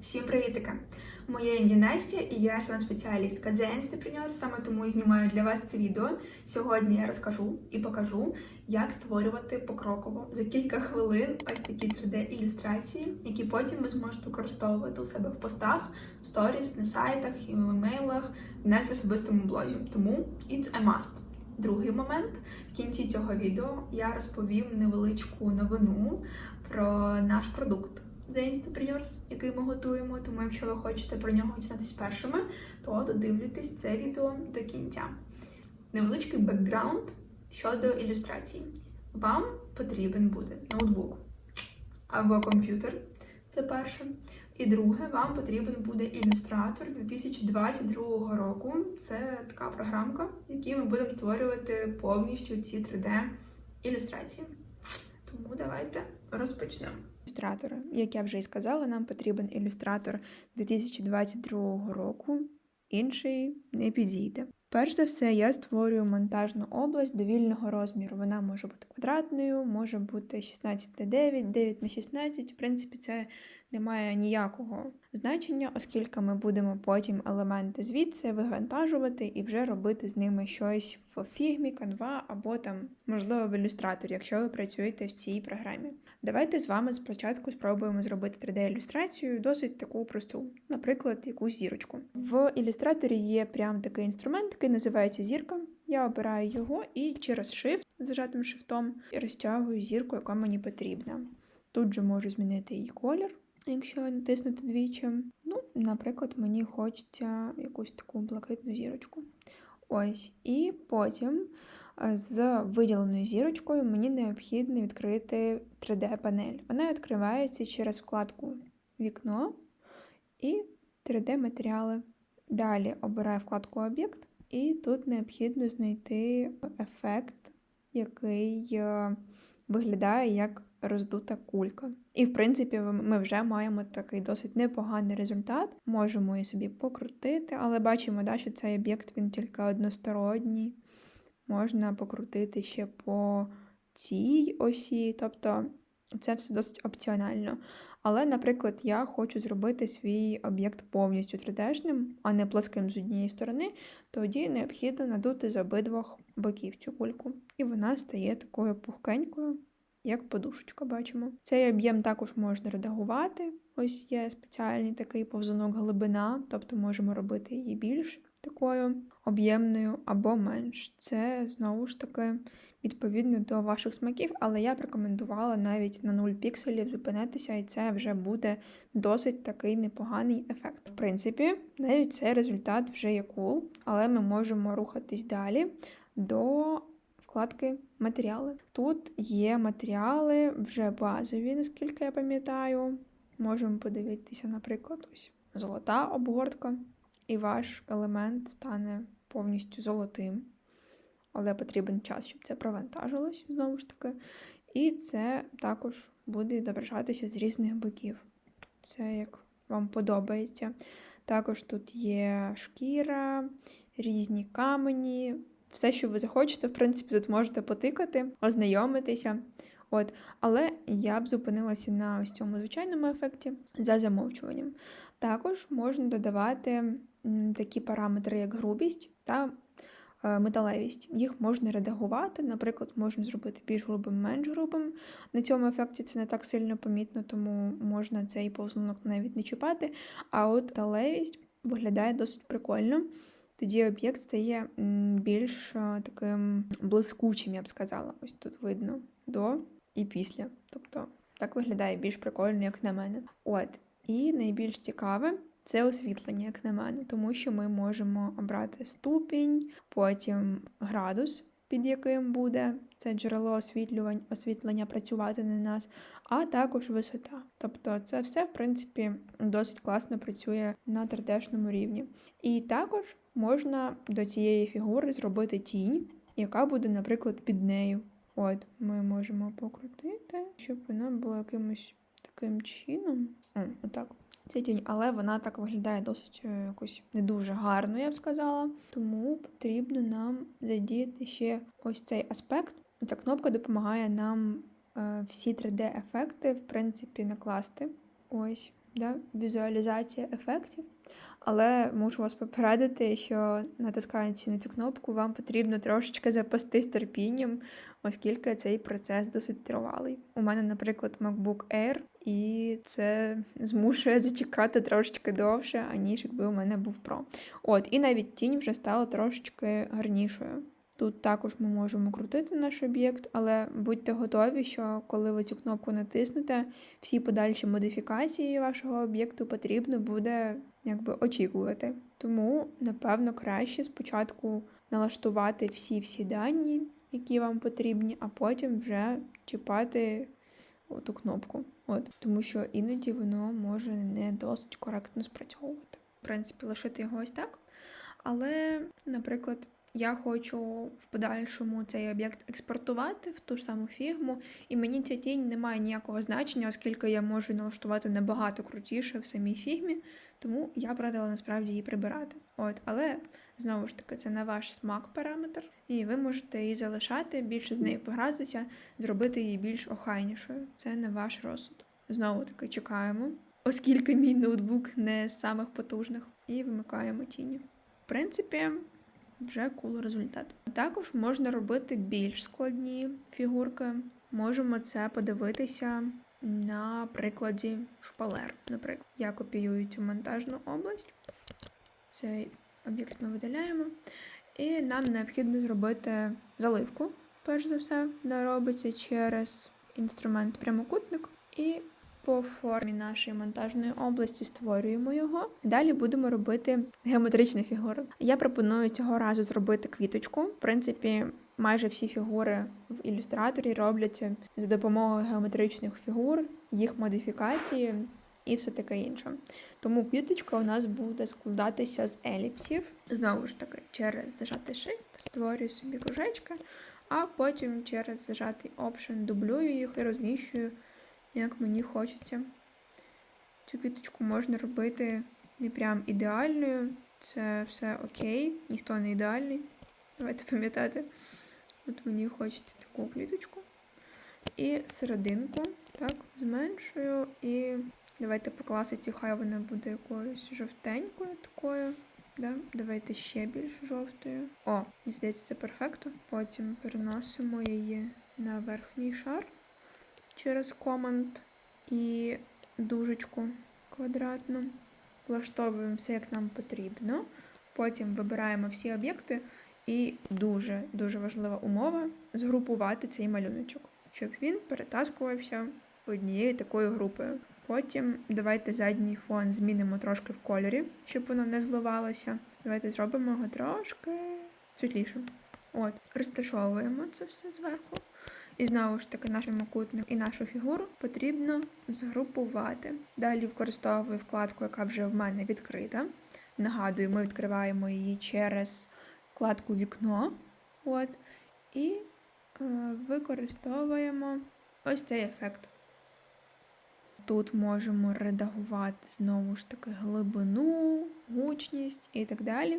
Всім привітики! Моє ім'я Настя і я сам спеціалістка The Entrepreneur, саме тому і знімаю для вас це відео. Сьогодні я розкажу і покажу, як створювати покроково за кілька хвилин ось такі 3D-ілюстрації, які потім ви зможете використовувати у себе в постах, в сторіс, на сайтах, і в емейлах, навіть в особистому блозі. Тому it's a must. Другий момент в кінці цього відео я розповім невеличку новину про наш продукт. The Instapreneurs, який ми готуємо. Тому, якщо ви хочете про нього дізнатися першими, то додивлюйтесь це відео до кінця. Невеличкий бекграунд щодо ілюстрацій. Вам потрібен буде ноутбук або комп'ютер. Це перше. І друге, вам потрібен буде ілюстратор 2022 року. Це така програмка, в якій ми будемо створювати повністю ці 3D-ілюстрації. Тому давайте розпочнемо. ілюстратори. Як я вже і сказала, нам потрібен ілюстратор 2022 року, інший не підійде. Перш за все, я створюю монтажну область довільного розміру. Вона може бути квадратною, може бути 16 на 9, 9 на 16. В принципі, це не має ніякого значення, оскільки ми будемо потім елементи звідси вивантажувати і вже робити з ними щось в фігмі, канва або там, можливо, в ілюстраторі, якщо ви працюєте в цій програмі. Давайте з вами спочатку спробуємо зробити 3D-ілюстрацію, досить таку просту, наприклад, якусь зірочку. В ілюстраторі є прям такий інструмент, який називається зірка. Я обираю його і через Shift, зажатим шифтом, розтягую зірку, яка мені потрібна. Тут же можу змінити її колір, якщо натиснути двічі. Ну, наприклад, мені хочеться якусь таку блакитну зірочку. Ось. І потім е, з виділеною зірочкою мені необхідно відкрити 3D-панель. Вона відкривається через вкладку Вікно і 3D-матеріали. Далі обираю вкладку Об'єкт, і тут необхідно знайти ефект, який е, виглядає як роздута кулька. І, в принципі, ми вже маємо такий досить непоганий результат. Можемо і собі покрутити, але бачимо, да, що цей об'єкт він тільки односторонній. Можна покрутити ще по цій осі, тобто це все досить опціонально. Але, наприклад, я хочу зробити свій об'єкт повністю 3D-шним, а не пласким з однієї сторони, тоді необхідно надути з обидвох боків цю кульку. І вона стає такою пухкенькою, як подушечка, бачимо. Цей об'єм також можна редагувати. Ось є спеціальний такий повзунок глибина, тобто можемо робити її більш такою об'ємною або менш. Це знову ж таки відповідно до ваших смаків, але я б рекомендувала навіть на 0 пікселів зупинитися, і це вже буде досить такий непоганий ефект. В принципі, навіть цей результат вже є cool, але ми можемо рухатись далі до вкладки матеріали. Тут є матеріали вже базові, наскільки я пам'ятаю. Можемо подивитися, наприклад, ось золота обгортка, і ваш елемент стане повністю золотим. Але потрібен час, щоб це провантажилось, знову ж таки. І це також буде відображатися з різних боків. Це як вам подобається. Також тут є шкіра, різні камені, все, що ви захочете, в принципі, тут можете потикати, ознайомитися. От, Але я б зупинилася на ось цьому звичайному ефекті за замовчуванням. Також можна додавати такі параметри, як грубість та е, металевість. Їх можна редагувати, наприклад, можна зробити більш грубим, менш грубим. На цьому ефекті це не так сильно помітно, тому можна цей повзунок навіть не чіпати. А от металевість виглядає досить прикольно тоді об'єкт стає більш таким блискучим, я б сказала. Ось тут видно до і після. Тобто так виглядає більш прикольно, як на мене. От. І найбільш цікаве це освітлення, як на мене, тому що ми можемо обрати ступінь, потім градус, під яким буде це джерело освітлювання, освітлення працювати на нас, а також висота. Тобто це все, в принципі, досить класно працює на 3D-шному рівні. І також можна до цієї фігури зробити тінь, яка буде, наприклад, під нею. От, ми можемо покрутити, щоб вона була якимось таким чином. Отак. Це тінь, але вона так виглядає досить е, якось не дуже гарно, я б сказала. Тому потрібно нам задіяти ще ось цей аспект. Ця кнопка допомагає нам е, всі 3D-ефекти, в принципі, накласти. Ось, да? візуалізація ефектів. Але мушу вас попередити, що натискаючи на цю кнопку, вам потрібно трошечки запастись терпінням, оскільки цей процес досить тривалий. У мене, наприклад, MacBook Air, і це змушує зачекати трошечки довше, аніж якби у мене був Pro. От, і навіть тінь вже стала трошечки гарнішою. Тут також ми можемо крутити наш об'єкт, але будьте готові, що коли ви цю кнопку натиснете, всі подальші модифікації вашого об'єкту потрібно буде якби очікувати. Тому, напевно, краще спочатку налаштувати всі-всі дані, які вам потрібні, а потім вже чіпати ту кнопку. От, тому що іноді воно може не досить коректно спрацьовувати. В принципі, лишити його ось так. Але, наприклад, я хочу в подальшому цей об'єкт експортувати в ту ж саму фігму, і мені ця тінь не має ніякого значення, оскільки я можу налаштувати набагато крутіше в самій фігмі, тому я б насправді її прибирати. От, але знову ж таки, це на ваш смак параметр, і ви можете її залишати, більше з нею погратися, зробити її більш охайнішою. Це на ваш розсуд. Знову таки чекаємо, оскільки мій ноутбук не з самих потужних, і вимикаємо тіні. В принципі, вже кул результат. Також можна робити більш складні фігурки. Можемо це подивитися на прикладі шпалер. Наприклад, я копіюю цю монтажну область. Цей об'єкт ми видаляємо. І нам необхідно зробити заливку. Перш за все, вона робиться через інструмент прямокутник. І по формі нашої монтажної області створюємо його. Далі будемо робити геометричні фігури. Я пропоную цього разу зробити квіточку. В принципі, майже всі фігури в ілюстраторі робляться за допомогою геометричних фігур, їх модифікації і все таке інше. Тому квіточка у нас буде складатися з еліпсів. Знову ж таки, через зажатий Shift створюю собі кружечки, а потім через зажатий Option дублюю їх і розміщую як мені хочеться. Цю квіточку можна робити не прям ідеальною. Це все окей, ніхто не ідеальний. Давайте пам'ятати. От мені хочеться таку квіточку. І серединку так, зменшую. І давайте по класиці, хай вона буде якоюсь жовтенькою такою. Да? Давайте ще більш жовтою. О, мені здається, це перфекто. Потім переносимо її на верхній шар через команд і дужечку квадратну. Влаштовуємо все, як нам потрібно. Потім вибираємо всі об'єкти, і дуже-дуже важлива умова згрупувати цей малюночок, щоб він перетаскувався однією такою групою. Потім давайте задній фон змінимо трошки в кольорі, щоб воно не зливалося. Давайте зробимо його трошки світлішим. От, розташовуємо це все зверху. І знову ж таки, наш прямокутник і нашу фігуру потрібно згрупувати. Далі використовую вкладку, яка вже в мене відкрита. Нагадую, ми відкриваємо її через вкладку Вікно. От, І е, використовуємо ось цей ефект. Тут можемо редагувати знову ж таки глибину, гучність і так далі.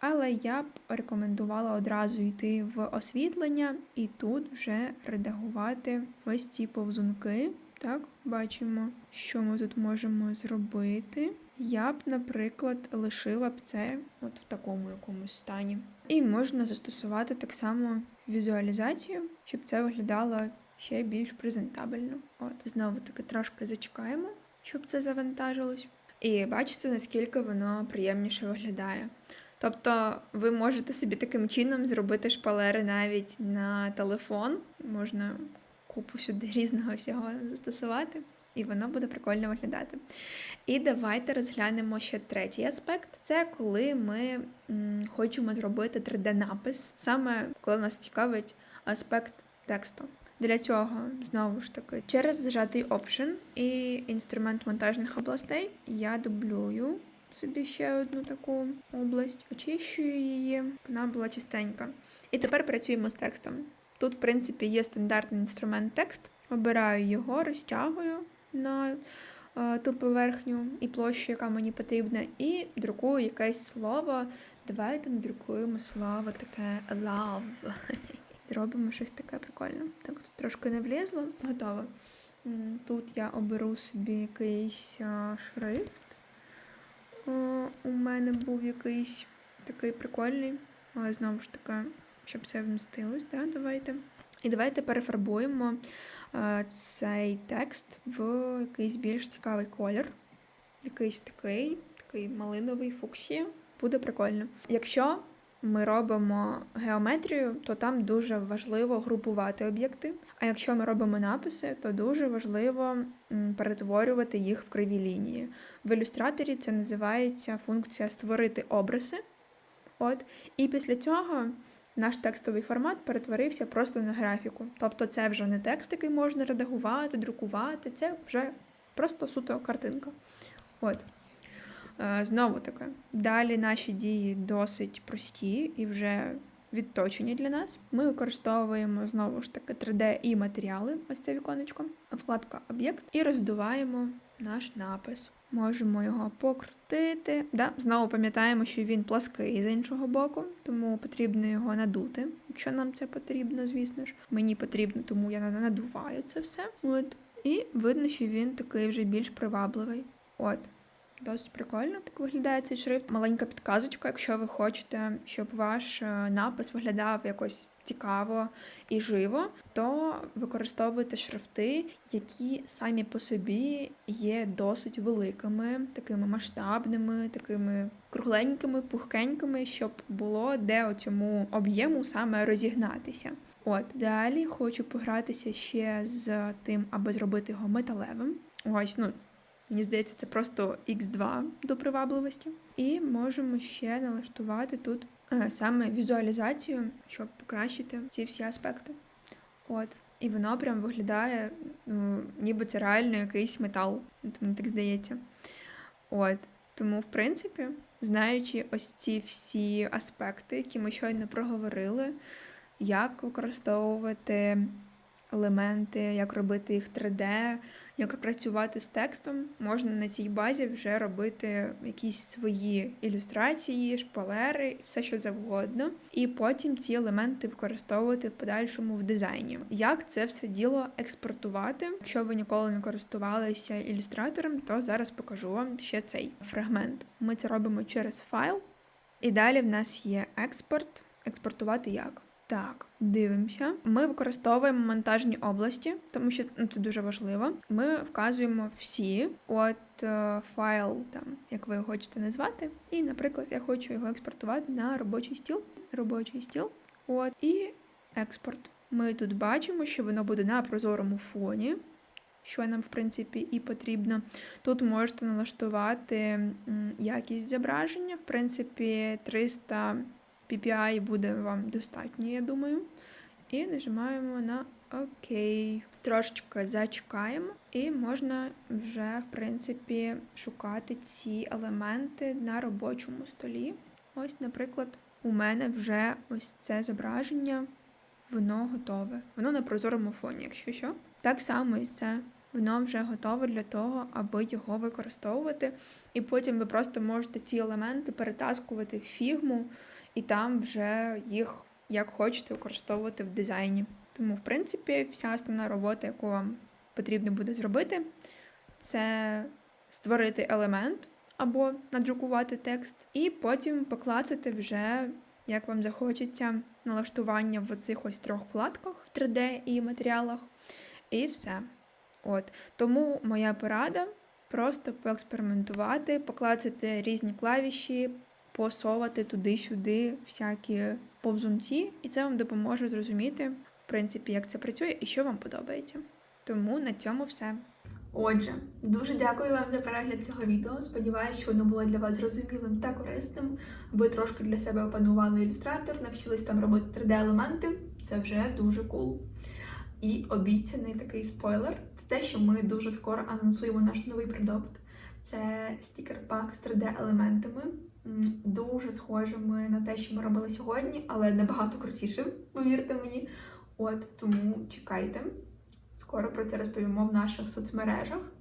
Але я б рекомендувала одразу йти в освітлення і тут вже редагувати ось ці повзунки. Так, бачимо, що ми тут можемо зробити. Я б, наприклад, лишила б це от в такому якомусь стані. І можна застосувати так само візуалізацію, щоб це виглядало ще більш презентабельно. От, знову таки трошки зачекаємо, щоб це завантажилось. І бачите, наскільки воно приємніше виглядає. Тобто ви можете собі таким чином зробити шпалери навіть на телефон. Можна купу сюди різного всього застосувати, і воно буде прикольно виглядати. І давайте розглянемо ще третій аспект: це коли ми хочемо зробити 3D-напис, саме коли нас цікавить аспект тексту. Для цього, знову ж таки, через зажатий Option і інструмент монтажних областей я дублюю собі ще одну таку область, очищую її, вона була чистенька. І тепер працюємо з текстом. Тут, в принципі, є стандартний інструмент текст. Обираю його, розтягую на е, ту поверхню і площу, яка мені потрібна, і друкую якесь слово. Давайте надрукуємо слово таке love. Зробимо щось таке прикольне. Так, тут трошки не влізло, готово. Тут я оберу собі якийсь шрифт. У мене був якийсь такий прикольний, але знову ж таки, щоб все вмістилось, да, давайте. І давайте перефарбуємо е, цей текст в якийсь більш цікавий колір. Якийсь такий, такий малиновий фуксія. Буде прикольно. Якщо ми робимо геометрію, то там дуже важливо групувати об'єкти. А якщо ми робимо написи, то дуже важливо перетворювати їх в криві лінії. В ілюстраторі це називається функція створити образи. От. І після цього наш текстовий формат перетворився просто на графіку. Тобто це вже не текст, який можна редагувати, друкувати, це вже просто суто картинка. От. Е, Знову таки, далі наші дії досить прості і вже відточені для нас. Ми використовуємо знову ж таки 3D і матеріали, ось це віконечко, вкладка об'єкт, і роздуваємо наш напис. Можемо його покрутити. Да, знову пам'ятаємо, що він плаский з іншого боку, тому потрібно його надути, якщо нам це потрібно, звісно ж. Мені потрібно, тому я надуваю це все. От. І видно, що він такий вже більш привабливий. От. Досить прикольно так виглядає цей шрифт. Маленька підказочка, якщо ви хочете, щоб ваш е, напис виглядав якось цікаво і живо, то використовуйте шрифти, які самі по собі є досить великими, такими масштабними, такими кругленькими, пухкенькими, щоб було де у цьому об'єму саме розігнатися. От далі хочу погратися ще з тим, аби зробити його металевим. Ось, ну Мені здається, це просто X2 до привабливості. І можемо ще налаштувати тут е, саме візуалізацію, щоб покращити ці всі аспекти. От. І воно прям виглядає, ну, ніби це реально якийсь метал. Мені так здається. От. Тому, в принципі, знаючи ось ці всі аспекти, які ми щойно проговорили, як використовувати елементи, як робити їх 3D, як працювати з текстом, можна на цій базі вже робити якісь свої ілюстрації, шпалери, все що завгодно, і потім ці елементи використовувати в подальшому в дизайні. Як це все діло експортувати? Якщо ви ніколи не користувалися ілюстратором, то зараз покажу вам ще цей фрагмент. Ми це робимо через файл, і далі в нас є експорт. Експортувати як? Так, дивимося. Ми використовуємо монтажні області, тому що ну, це дуже важливо. Ми вказуємо всі, от е, файл, там, як ви хочете назвати. І, наприклад, я хочу його експортувати на робочий стіл. Робочий стіл. От, і експорт. Ми тут бачимо, що воно буде на прозорому фоні, що нам, в принципі, і потрібно. Тут можете налаштувати якість зображення, в принципі, 300 PPI буде вам достатньо, я думаю. І нажимаємо на ОК. Трошечки зачекаємо, і можна вже, в принципі, шукати ці елементи на робочому столі. Ось, наприклад, у мене вже ось це зображення, воно готове. Воно на прозорому фоні, якщо що. Так само і це. Воно вже готове для того, аби його використовувати. І потім ви просто можете ці елементи перетаскувати в фігму і там вже їх як хочете використовувати в дизайні. Тому, в принципі, вся основна робота, яку вам потрібно буде зробити, це створити елемент або надрукувати текст, і потім поклацати вже, як вам захочеться, налаштування в оцих ось трьох вкладках в 3D і матеріалах. І все. От. Тому моя порада просто поекспериментувати, поклацати різні клавіші, посовати туди-сюди всякі повзунці, і це вам допоможе зрозуміти, в принципі, як це працює і що вам подобається. Тому на цьому все. Отже, дуже дякую вам за перегляд цього відео. Сподіваюсь, що воно було для вас зрозумілим та корисним. Ви трошки для себе опанували ілюстратор, навчились там робити 3D-елементи. Це вже дуже кул. І обіцяний такий спойлер це те, що ми дуже скоро анонсуємо наш новий продукт. Це стікер-пак з 3D-елементами. Дуже схожими на те, що ми робили сьогодні, але набагато крутішим, повірте мені. От тому чекайте. Скоро про це розповімо в наших соцмережах.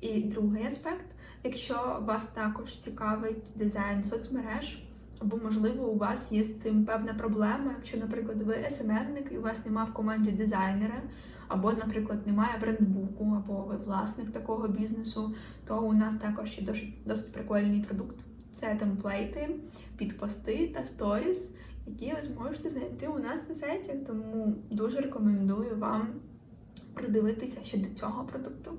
І другий аспект, якщо вас також цікавить дизайн соцмереж, або, можливо, у вас є з цим певна проблема. Якщо, наприклад, ви СММник і у вас немає в команді дизайнера, або, наприклад, немає брендбуку, або ви власник такого бізнесу, то у нас також є досить, досить прикольний продукт. Це темплейти під пости та сторіс, які ви зможете знайти у нас на сайті. Тому дуже рекомендую вам придивитися ще до цього продукту.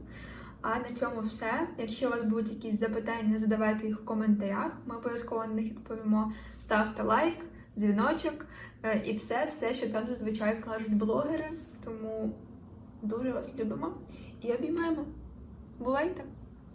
А на цьому все. Якщо у вас будуть якісь запитання, задавайте їх в коментарях. Ми обов'язково на них відповімо. Ставте лайк, дзвіночок е, і все, все, що там зазвичай кажуть блогери. Тому дуже вас любимо і обіймаємо. Бувайте!